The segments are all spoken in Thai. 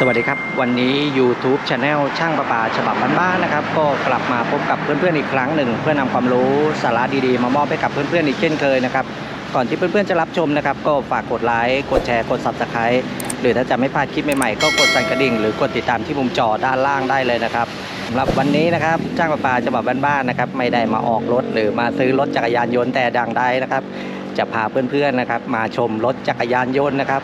สวัสดีครับ วันนี้ YouTube c h a n e l ช่างประปาฉบับบ้านๆนะครับ ก็กลับมาพบกับเพื่อนๆอีกครั้งหนึ่ง เพื่อนำความรู้สาระดีๆ มามอบให้กับเพื่อนๆอีกเช่นเคยนะครับก่อนที่เพื่อนๆจะรับชมนะครับ ก็ฝากกดไลค์กดแชร์กด Subscribe หรือถ้าจะไม่พลาดคลิปใหม่ๆ ก็กดสั่นกระดิ่ง หรือกดติดตามที่มุมจอด้านล่างได้เลยนะครับสำหรับวันนี้นะครับช่างประปาฉบับบ้านๆนะครับไม่ได้มาออกรถหรือมาซื้อรถจักรยานยนต์แต่ดังใดนะครับ จะพาเพื่อนๆนะครับมาชมรถจักรยานยนต์นะครับ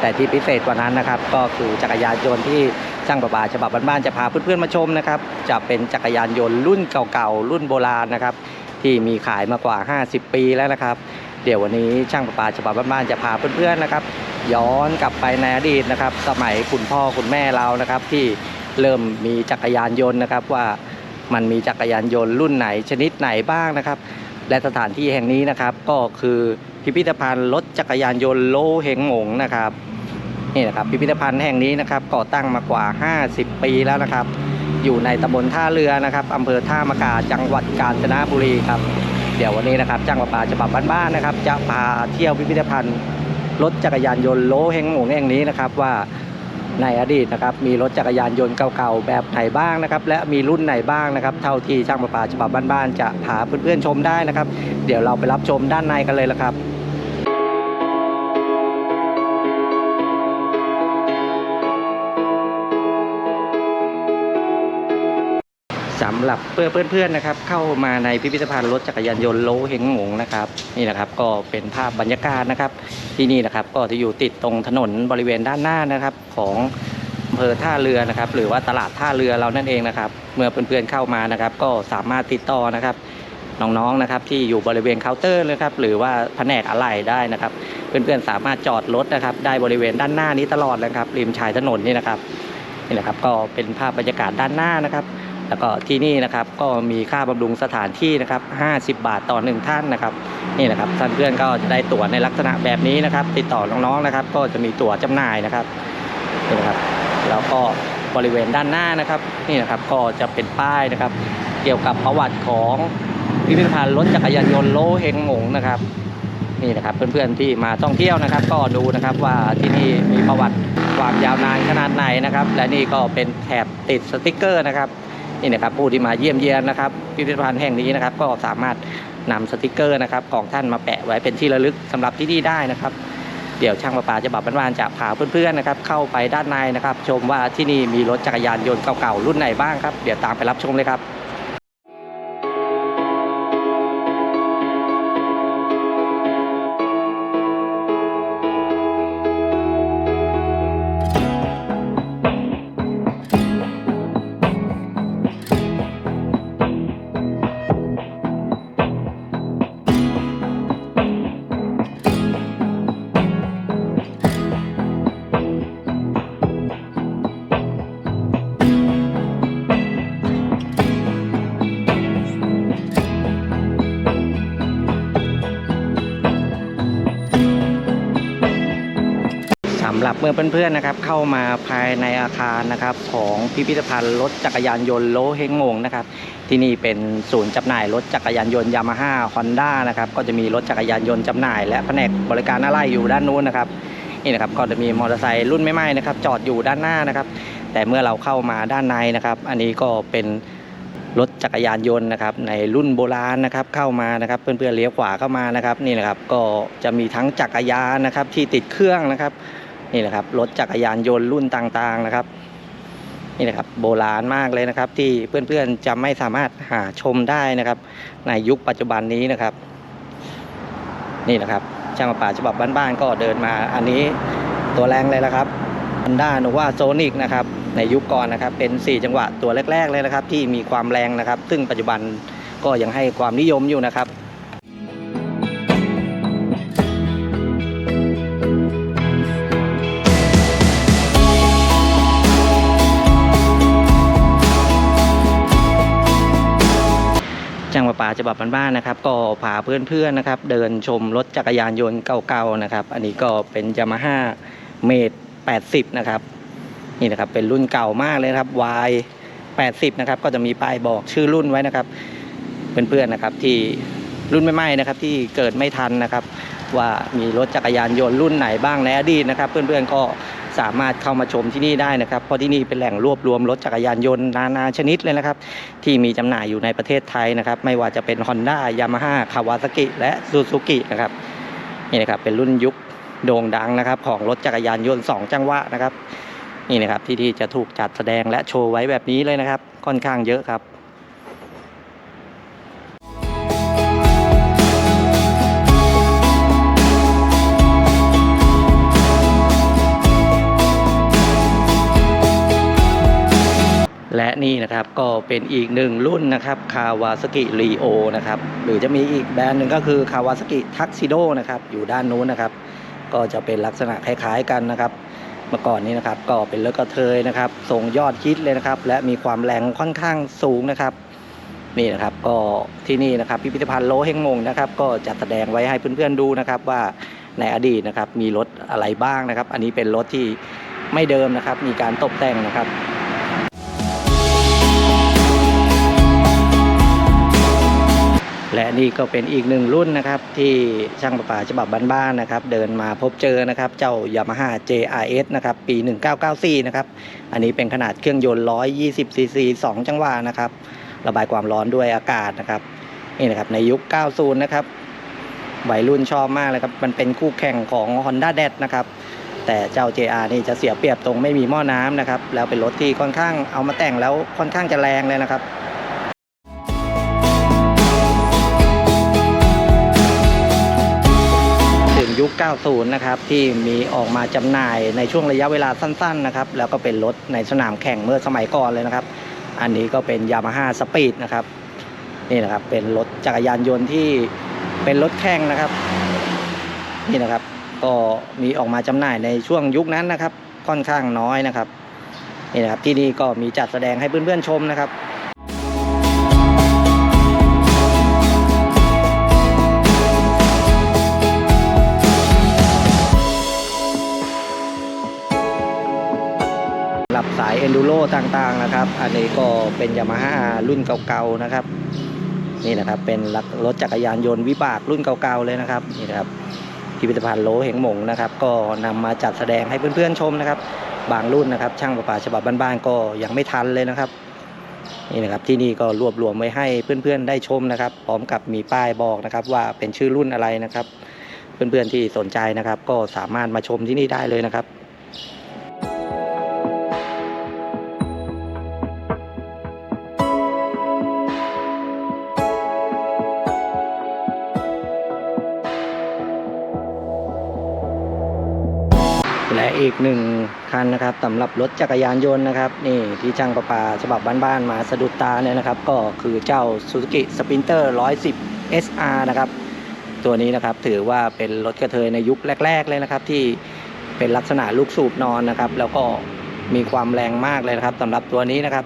แต่ที่พิเศษกว่านั้นนะครับ ก็คือจักรยานยนต์ที่ช่างประปาฉบับบ้านๆจะพาเพื่อนๆมาชมนะครับ จะเป็นจักรยานยนต์รุ่นเก่าๆรุ่นโบราณนะครับ ที่มีขายมากว่า 50 ปีแล้วนะครับ เดี๋ยววันนี้ช่างประปาฉบับบ้านๆจะพาเพื่อนๆนะครับ ย้อนกลับไปในอดีตนะครับ สมัยคุณพ่อคุณแม่เรานะครับ ที่เริ่มมีจักรยานยนต์นะครับว่ามันมีจักรยานยนต์รุ่นไหนชนิดไหนบ้างนะครับ และสถานที่แห่งนี้นะครับก็คือ พิพิธภัณฑ์รถจักรยานยนต์โลเฮงหงนะครับนี่นะครับพิพิธภัณฑ์แห่งนี้นะครับก่อตั้งมากว่า 50 ปีแล้วนะครับ อยู่ในตำบลท่าเรือนะครับอำเภอท่ามะกาจังหวัดกาญจนบุรีครับ เดี๋ยววันนี้นะครับจ้างประปาฉบับบ้านๆนะครับ จะพาเที่ยวพิพิธภัณฑ์รถจักรยานยนต์โลเฮงหงแห่งนี้นะครับว่าในอดีตนะครับมีรถจักรยานยนต์เก่าๆแบบไหนบ้างนะครับ และมีรุ่นไหนบ้างนะครับ เท่าที่ช่างประปาฉบับบ้านๆจะพาเพื่อนๆชมได้นะครับ เดี๋ยวเราไปรับชมด้านในกันเลยละครับำหรับเพื่อนๆนะครับ เข้ามาในพิพิธภัณฑ์รถจักรยานยนต์โลเฮงหงนะครับนี่นะครับก็เป็นภาพบรรยากาศนะครับ ที่นี่นะครับก็จะอยู่ติดตรงถนนบริเวณด้านหน้านะครับของอำเภอท่าเรือนะครับ หรือว่าตลาดท่าเรือเรานั่นเองนะครับ เมื่อเพื่อนๆเข้ามานะครับ ก็สามารถติดต่อนะครับน้องๆนะครับที่อยู่บริเวณเคาน์เตอร์นะครับหรือว่าแผนกอะไหล่ได้นะครับ เพื่อนๆสามารถจอดรถนะครับ ได้บริเวณด้านหน้านี้ตลอดเลยครับริมชายถนนนี่นะครับนี่แหละครับ ก็เป็นภาพบรรยากาศด้านหน้านะครับ แล้วก็ที่นี่นะครับก็มีค่าบำรุงสถานที่นะครับ 50 บาทต่อหนึ่งท่านนะครับนี่นะครับท่านเพื่อนก็จะได้ตั๋วในลักษณะแบบนี้นะครับ ติดต่อน้องๆนะครับ ก็จะมีตั๋วจำหน่ายนะครับนี่นะครับแล้วก็บริเวณด้านหน้านะครับ นี่นะครับก็จะเป็นป้ายนะครับ เกี่ยวกับประวัติของพิพิธภัณฑ์รถจักรยานยนต์โลเฮงหงนะครับนี่นะครับเพื่อนๆที่มาท่องเที่ยวนะครับ ก็ดูนะครับว่าที่นี่มีประวัติความยาวนานขนาดไหนนะครับ และนี่ก็เป็นแถบติดสติกเกอร์นะครับ นี่นะครับผู้ที่มาเยี่ยมเยียนนะครับพิพิธภัณฑ์แห่งนี้นะครับ ก็สามารถนำสติกเกอร์นะครับของท่านมาแปะไว้เป็นที่ระลึกสำหรับที่นี่ได้นะครับ เดี๋ยวช่างประปาจะบับบ้านๆจะพาเพื่อนๆนะครับ เข้าไปด้านในนะครับ ชมว่าที่นี่มีรถจักรยานยนต์เก่าๆรุ่นไหนบ้างครับเดี๋ยวตามไปรับชมเลยครับ หรับเมื่อเพื่อนๆนะครับ เข้ามาภายในอาคารนะครับ ของพิพิธภัณฑ์รถจักรยานยนต์โลเฮงงงนะครับ ที่นี่เป็นศูนย์จำหน่ายรถจักรยานยนต์ยามาฮ่าฮอนด้านะครับก็จะมีรถจักรยานยนต์จำหน่าย และแผนกบริการอะไรอยู่ด้านนู้นนะครับนี่นะครับก็จะมีมอเตอร์ไซค์รุ่นใหม่ๆนะครับจอดอยู่ด้านหน้านะครับ แต่เมื่อเราเข้ามาด้านในนะครับ อันนี้ก็เป็นรถจักรยานยนต์นะครับในรุ่นโบราณนะครับเข้ามานะครับ เพื่อนๆเลี้ยวขวาเข้ามานะครับ นี่นะครับก็จะมีทั้งจักรยานนะครับที่ติดเครื่องนะครับ นี่นะครับรถจักรยานยนต์รุ่นต่างๆนะครับ นี่นะครับโบราณมากเลยนะครับ ที่เพื่อนๆจะไม่สามารถหาชมได้นะครับ ในยุคปัจจุบันนี้นะครับ นี่นะครับช่างประปาฉบับบ้านๆก็เดินมาอันนี้ตัวแรงเลยละครับ Honda Nova Sonic นะครับในยุคก่อนนะครับเป็น 4 จังหวะตัวแรก ๆ เลยนะครับ ที่มีความแรงนะครับ ซึ่งปัจจุบันก็ยังให้ความนิยมอยู่นะครับาฉบับบ้านๆนะครับ ก็พาเพื่อนๆนะครับ เดินชมรถจักรยานยนต์เก่าๆนะครับ อันนี้ก็เป็นยามาฮ่าเมด80 นะครับ นี่นะครับเป็นรุ่นเก่ามากเลยครับ Y 80 นะครับ ก็จะมีป้ายบอกชื่อรุ่นไว้นะครับเพื่อนๆนะครับที่รุ่นใหม่ๆนะครับ ที่เกิดไม่ทันนะครับ ว่ามีรถจักรยานยนต์รุ่นไหนบ้างในอดีตนะครับ เพื่อนๆก็ สามารถเข้ามาชมที่นี่ได้นะครับ เพราะที่นี่เป็นแหล่งรวบรวมรถจักรยานยนต์นานาชนิดเลยนะครับ ที่มีจำหน่ายอยู่ในประเทศไทยนะครับ ไม่ว่าจะเป็น Honda Yamaha Kawasaki และ Suzuki นะครับนี่นะครับเป็นรุ่นยุคโด่งดังนะครับ ของรถจักรยานยนต์ 2 จังหวะนะครับนี่นะครับที่ที่จะถูกจัดแสดงและโชว์ไว้แบบนี้เลยนะครับ ค่อนข้างเยอะครับ และนี่นะครับก็เป็นอีกหนึ่งรุ่นนะครับคาวาสกิรีโอนะครับหรือจะมีอีกแบรนด์หนึ่งก็คือคาวาสกิทักซิโดนะครับอยู่ด้านนู้นนะครับ ก็จะเป็นลักษณะคล้ายๆกันนะครับ เมื่อก่อนนี้นะครับก็เป็นรถกระเทยนะครับส่งยอดฮิตเลยนะครับ และมีความแรงค่อนข้างสูงนะครับนี่นะครับก็ที่นี่นะครับพิพิธภัณฑ์โลเฮงมงนะครับ ก็จะแสดงไว้ให้เพื่อนๆดูนะครับว่าในอดีตนะครับมีรถอะไรบ้างนะครับ อันนี้เป็นรถที่ไม่เดิมนะครับ มีการตกแต่งนะครับ และนี่ก็เป็นอีกหนึ่งรุ่นนะครับ ที่ช่างประปาฉบับบ้านๆนะครับ เดินมาพบเจอนะครับ เจ้า Yamaha JRS นะครับ ปี 1994 นะครับ อันนี้เป็นขนาดเครื่องยนต์ 120 ซีซี 2 จังหวะนะครับ ระบายความร้อนด้วยอากาศนะครับ นี่นะครับ ในยุค 90 นะครับวัยรุ่นชอบมากเลยครับ มันเป็นคู่แข่งของ Honda d a นะครับ แต่เจ้า JR นี่จะเสียเปรียบตรงไม่มีหม้อน้ำนะครับ แล้วเป็นรถที่ค่อนข้างเอามาแต่งแล้วค่อนข้างจะแรงเลยนะครับ 90 นะครับที่มีออกมาจำหน่ายในช่วงระยะเวลาสั้นๆนะครับแล้วก็เป็นรถในสนามแข่งเมื่อสมัยก่อนเลยนะครับ อันนี้ก็เป็น Yamaha Speed นะครับนี่นะครับเป็นรถจักรยานยนต์ที่เป็นรถแข่งนะครับนี่นะครับ ก็มีออกมาจำหน่ายในช่วงยุคนั้นนะครับ ค่อนข้างน้อยนะครับนี่นะครับที่นี่ก็มีจัดแสดงให้เพื่อนๆชมนะครับ ต่างๆนะครับ อันนี้ก็เป็น Yamaha รุ่นเก่าๆนะครับ นี่นะครับเป็นรถจักรยานยนต์วิบากรุ่นเก่าๆเลยนะครับนี่นะครับพิพิธภัณฑ์โลเหงหมงนะครับ ก็นำมาจัดแสดงให้เพื่อนๆชมนะครับ บางรุ่นนะครับ ช่างประปาฉบับบ้านๆก็ยังไม่ทันเลยนะครับนี่นะครับที่นี่ก็รวบรวมไว้ให้เพื่อนๆได้ชมนะครับ พร้อมกับมีป้ายบอกนะครับ ว่าเป็นชื่อรุ่นอะไรนะครับ เพื่อนๆที่สนใจนะครับ ก็สามารถมาชมที่นี่ได้เลยนะครับ และอีกหนึ่งคันนะครับสำหรับรถจักรยานยนต์นะครับ นี่ที่ช่างประปาฉบับบ้านๆมาสะดุดตาเนี่ยนะครับ ก็คือเจ้า Suzuki Sprinter 110 SR นะครับ ตัวนี้นะครับถือว่าเป็นรถกระเทยในยุคแรก ๆ เลยนะครับ ที่เป็นลักษณะลูกสูบนอนนะครับ แล้วก็มีความแรงมากเลยนะครับสำหรับตัวนี้นะครับ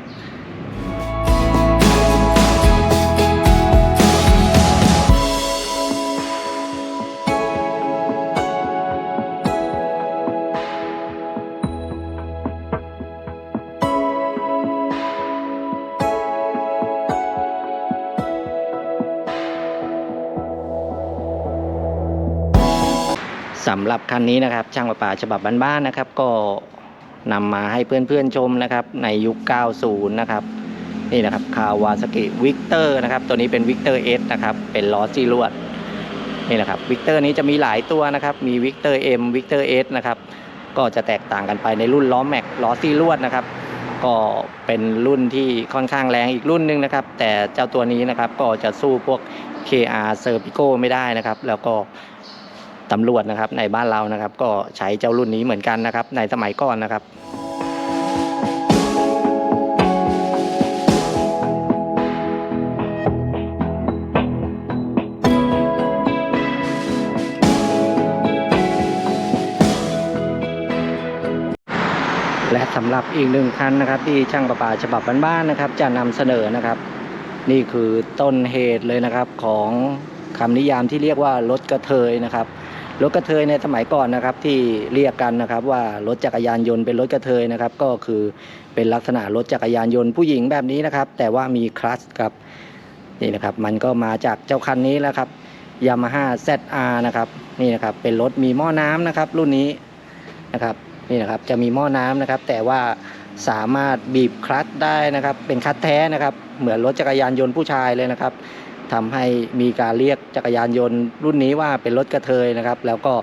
สำหรับคันนี้นะครับ ช่างประปาฉบับบ้านๆนะครับ ก็นำมาให้เพื่อนๆชมนะครับ ในยุค 90 นะครับ นี่นะครับคาวาสกิวิกเตอร์นะครับ ตัวนี้เป็นวิกเตอร์เอสนะครับ เป็นล้อจีรวดนี่นะครับวิกเตอร์นี้จะมีหลายตัวนะครับ มีวิกเตอร์เอ็มวิกเตอร์เอสนะครับ ก็จะแตกต่างกันไปในรุ่นล้อแม็กล้อซีรวดนะครับ ก็เป็นรุ่นที่ค่อนข้างแรงอีกรุ่นหนึงนะครับ แต่เจ้าตัวนี้นะครับก็จะสู้พวก KR s e r p i c o ไม่ได้นะครับ แล้วก็ ตำรวจนะครับในบ้านเรานะครับ ก็ใช้เจ้ารุ่นนี้เหมือนกันนะครับ ในสมัยก่อนนะครับและสำหรับอีกหนึ่งคันนะครับ ที่ช่างประปาฉบับบ้านๆนะครับ จะนำเสนอนะครับ นี่คือต้นเหตุเลยนะครับของคำนิยามที่เรียกว่ารถกระเทยนะครับ รถกระเทยในสมัยก่อนนะครับที่เรียกกันนะครับว่ารถจักรยานยนต์เป็นรถกระเทยนะครับก็คือเป็นลักษณะรถจักรยานยนต์ผู้หญิงแบบนี้นะครับ แต่ว่ามีคลัตช์ครับนี่นะครับมันก็มาจากเจ้าคันนี้แล้วครับ Yamaha ZR นะครับนี่นะครับเป็นรถมีหม้อน้ำนะครับรุ่นนี้นะครับนี่นะครับจะมีหม้อน้ำนะครับ แต่ว่าสามารถบีบคลัตช์ได้นะครับ เป็นคลัตช์แท้นะครับ เหมือนรถจักรยานยนต์ผู้ชายเลยนะครับ ทำให้มีการเรียกจักรยานยนต์รุ่นนี้ว่าเป็นรถกระเทยนะครับ แล้วก็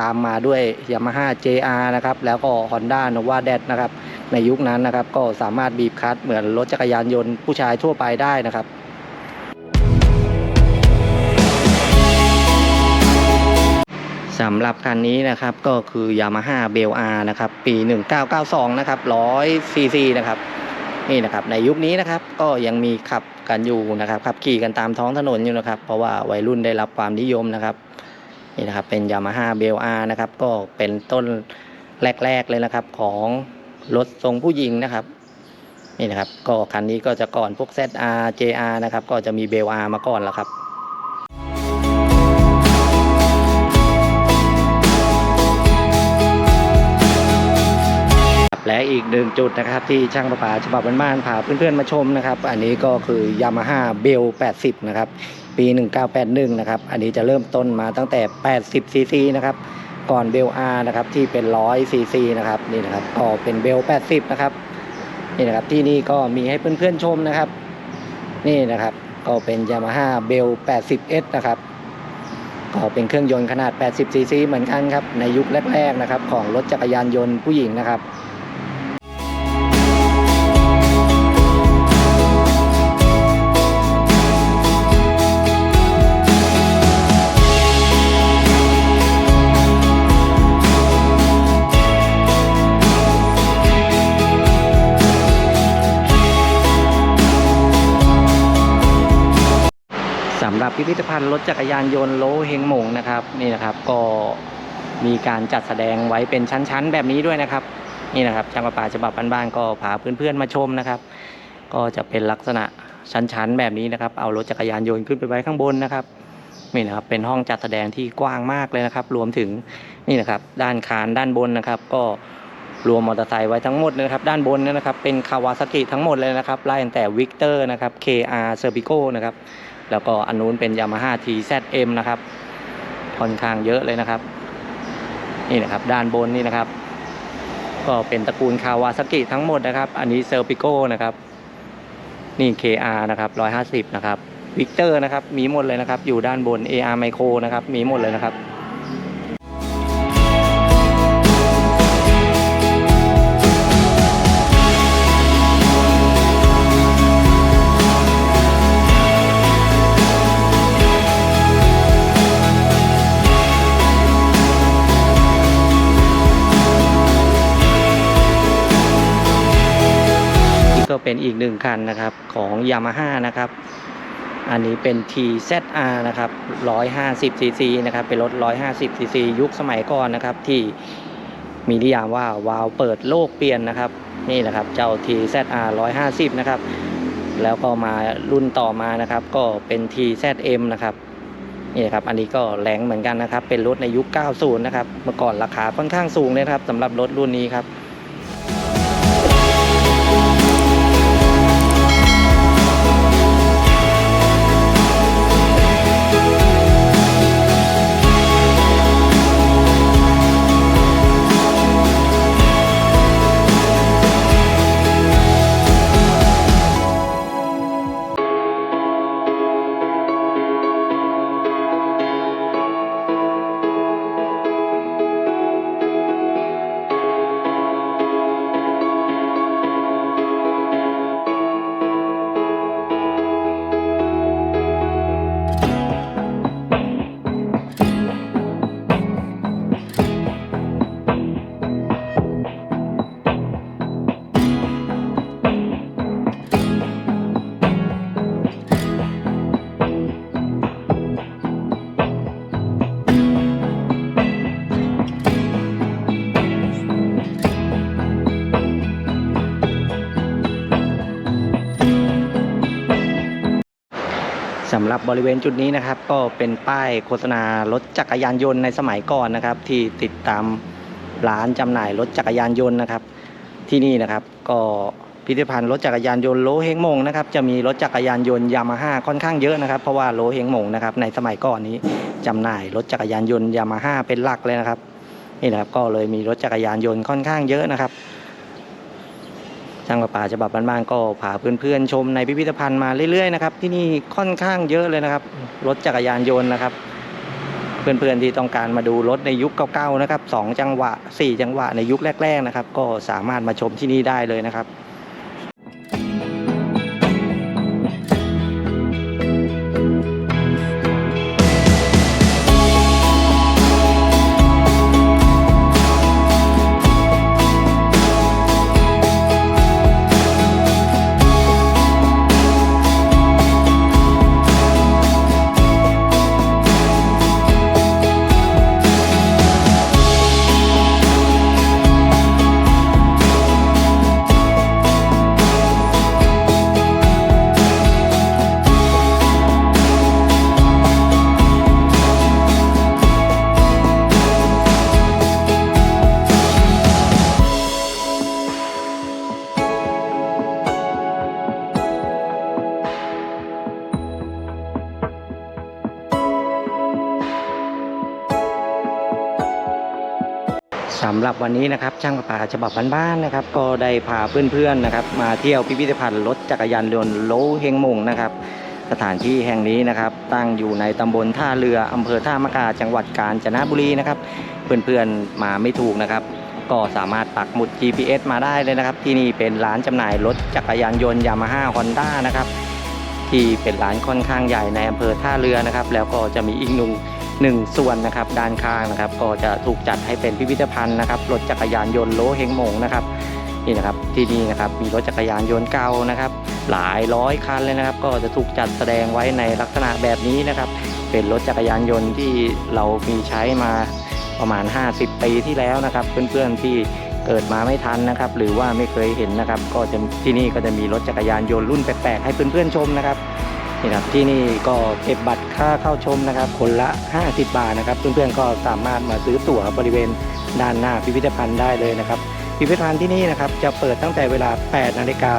ตามมาด้วย Yamaha JR นะครับ แล้วก็ Honda Nova d a d นะครับ ในยุคนั้นนะครับ ก็สามารถบีบคัตเหมือนรถจักรยานยนต์ผู้ชายทั่วไปได้นะครับสำหรับคันนี้นะครับก็คือ Yamaha b e l R นะครับ ปี 1992 นะครับ100 cc นะครับ นี่นะครับ ในยุคนี้นะครับก็ยังมีขับกันอยู่นะครับขับขี่กันตามท้องถนนอยู่นะครับ เพราะว่าวัยรุ่นได้รับความนิยมนะครับนี่นะครับเป็นยามาฮ่าเบลอานะครับก็เป็นต้นแรก ๆเลยนะครับของรถทรงผู้หญิงนะครับนี่นะครับก็คันนี้ก็จะก่อนพวก ZR JR นะครับก็จะมีเบลอามาก่อนแล้วครับ อีกหนึ่งจุดนะครับ ที่ช่างประปาฉบับบ้านๆพาเพื่อนๆมาชมนะครับ อันนี้ก็คือ Yamaha b e l 80 นะครับ ปี 1981 นะครับ อันนี้จะเริ่มต้นมาตั้งแต่ 80 cc นะครับ ก่อนเบล R นะครับที่เป็น100 cc นะครับนี่นะครับก็เป็นเบล80 นะครับนี่นะครับที่นี่ก็มีให้เพื่อนๆชมนะครับ นี่นะครับก็เป็น Yamaha b e l 80S นะครับก็เป็นเครื่องยนต์ขนาด 80 cc เหมือนกันครับ ในยุคแรก ๆ นะครับ ของรถจักรยานยนต์ผู้หญิงนะครับ พิพิธภัณฑ์รถจักรยานยนต์โลเฮงหมงนะครับนี่นะครับก็มีการจัดแสดงไว้เป็นชั้นๆ แบบนี้ด้วยนะครับนี่นะครับจังหวัดป่าฉบับบ้านๆก็พาเพื่อนๆมาชมนะครับ ก็จะเป็นลักษณะชั้นๆ แบบนี้นะครับ เอารถจักรยานยนต์ขึ้นไปไว้ข้างบนนะครับนี่นะครับเป็นห้องจัดแสดงที่กว้างมากเลยนะครับ รวมถึงนี่นะครับด้านคานด้านบนนะครับ ก็รวมมอเตอร์ไซค์ไว้ทั้งหมดเลยนะครับ ด้านบนนะครับเป็นคาวาซากิทั้งหมดเลยนะครับไล่ตั้งแต่วิกเตอร์นะครับ KR s e r p i c o นะครับ แล้วก็อันนู้นเป็น Yamaha TZM นะครับค่อนข้างเยอะเลยนะครับ นี่นะครับด้านบนนี่นะครับ ก็เป็นตระกูลคาวาซากิทั้งหมดนะครับ อันนี้เซอร์ปิโก้นะครับ นี่ KR นะครับ150 นะครับวิกเตอร์นะครับ มีหมดเลยนะครับ อยู่ด้านบน AR Micro นะครับ มีหมดเลยนะครับ เป็นอีกหนึ่งคันนะครับของ Yamaha นะครับ อันนี้เป็น TZR นะครับ150 cc นะครับ เป็นรถ 150 cc ยุคสมัยก่อนนะครับ ที่มีนิยามว่าวาล์วเปิดโลกเปลี่ยนนะครับ นี่นะครับ เจ้า TZR 150 นะครับ แล้วก็มารุ่นต่อมานะครับ ก็เป็น TZM นะครับนี่ครับ อันนี้ก็แรงเหมือนกันนะครับ เป็นรถในยุค 90 นะครับ เมื่อก่อนราคาค่อนข้างสูงเลยครับสำหรับรถรุ่นนี้ครับ สำหรับบริเวณจุดนี้นะครับ ก็เป็นป้ายโฆษณารถจักรยานยนต์ในสมัยก่อนนะครับ ที่ติดตามร้านจำหน่ายรถจักรยานยนต์นะครับ ที่นี่นะครับก็พิพิธภัณฑ์รถจักรยานยนต์โลเฮงมงนะครับจะมีรถจักรยานยนต์ยามาฮ่าค่อนข้างเยอะนะครับ เพราะว่าโลเฮงมงนะครับในสมัยก่อนนี้จำหน่ายรถจักรยานยนต์ยามาฮ่าเป็นหลักเลยนะครับนี่นะครับก็เลยมีรถจักรยานยนต์ค่อนข้างเยอะนะครับางประปาฉบับบ้านๆก็พาเพื่อนๆชมในพิพิธภัณฑ์มาเรื่อยๆนะครับที่นี่ค่อนข้างเยอะเลยนะครับ รถจักรยานยนต์นะครับ เพื่อนๆที่ต้องการมาดูรถในยุคเก่าๆนะครับสองจังหวะสี่จังหวะในยุคแรก ๆนะครับ ก็สามารถมาชมที่นี่ได้เลยนะครับำหรับวันนี้นะครับช่างประปาฉบับบ้านๆนะครับ ก็ได้พาเพื่อนๆนะครับ มาเที่ยวพิพิธภัณฑ์รถจักรยานยนต์โลเฮงมงนะครับ สถานที่แห่งนี้นะครับ ตั้งอยู่ในตำบลท่าเรืออำเภอท่ามะกาจังหวัดกาญจนบุรีนะครับ เพื่อนๆมาไม่ถูกนะครับ ก็สามารถปักหมุด GPS มาได้เลยนะครับ ที่นี่เป็นร้านจำหน่ายรถจักรยานยนต์ยามาฮ่าฮอนด้านะครับที่เป็นร้านค่อนข้างใหญ่ในอำเภอท่าเรือนะครับ แล้วก็จะมีอีกหนึ่ง หนึ่งส่วนนะครับด้านข้างนะครับ ก็จะถูกจัดให้เป็นพิพิธภัณฑ์นะครับรถจักรยานยนต์โลเฮงมงนะครับนี่นะครับที่นี่นะครับมีรถจักรยานยนต์เก่านะครับ หลายร้อยคันเลยนะครับ ก็จะถูกจัดแสดงไว้ในลักษณะแบบนี้นะครับ เป็นรถจักรยานยนต์ที่เรามีใช้มาประมาณ 50 ปีที่แล้วนะครับ เพื่อนๆที่เกิดมาไม่ทันนะครับ หรือว่าไม่เคยเห็นนะครับ ก็จะที่นี่ก็จะมีรถจักรยานยนต์รุ่นแปลกๆให้เพื่อนๆชมนะครับ นี่ครับที่นี่ก็เก็บบัตรค่าเข้าชมนะครับ คนละ 50 บาทนะครับ เพื่อนๆก็สามารถมาซื้อตั๋วบริเวณด้านหน้าพิพิธภัณฑ์ได้เลยนะครับ พิพิธภัณฑ์ที่นี่นะครับจะเปิดตั้งแต่เวลา 8 นาฬิกา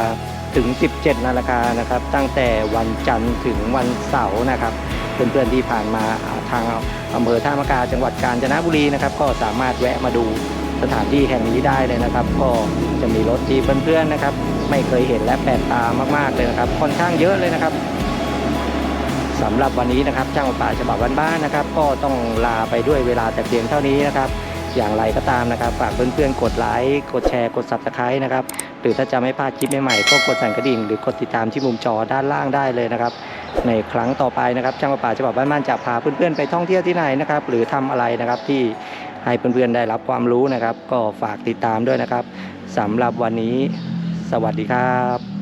ถึง 17 นาฬิกานะครับ ตั้งแต่วันจันทร์ถึงวันเสาร์นะครับเพื่อนๆที่ผ่านมาทางอำเภอท่ามะกาจังหวัดกาญจนบุรีนะครับ ก็สามารถแวะมาดูสถานที่แห่งนี้ได้เลยนะครับ ก็จะมีรถที่เพื่อนๆนะครับ ไม่เคยเห็นและแปลกตามากๆเลยนะครับค่อนข้างเยอะเลยนะครับ สำหรับวันนี้นะครับช่างประปาฉบับบ้านๆนะครับ ก็ต้องลาไปด้วยเวลาแต่เพียงเท่านี้นะครับ อย่างไรก็ตามนะครับ ฝากเพื่อนๆกดไลค์กดแชร์กด subscribe นะครับ หรือถ้าจะไม่พลาดคลิปใหม่ๆก็กดสั่นกระดิ่งหรือกดติดตามที่มุมจอด้านล่างได้เลยนะครับ ในครั้งต่อไปนะครับช่างประปาฉบับบ้านๆจะพาเพื่อนๆไปท่องเที่ยวที่ไหนนะครับ หรือทำอะไรนะครับที่ให้เพื่อนๆได้รับความรู้นะครับ ก็ฝากติดตามด้วยนะครับสำหรับวันนี้ สวัสดีครับ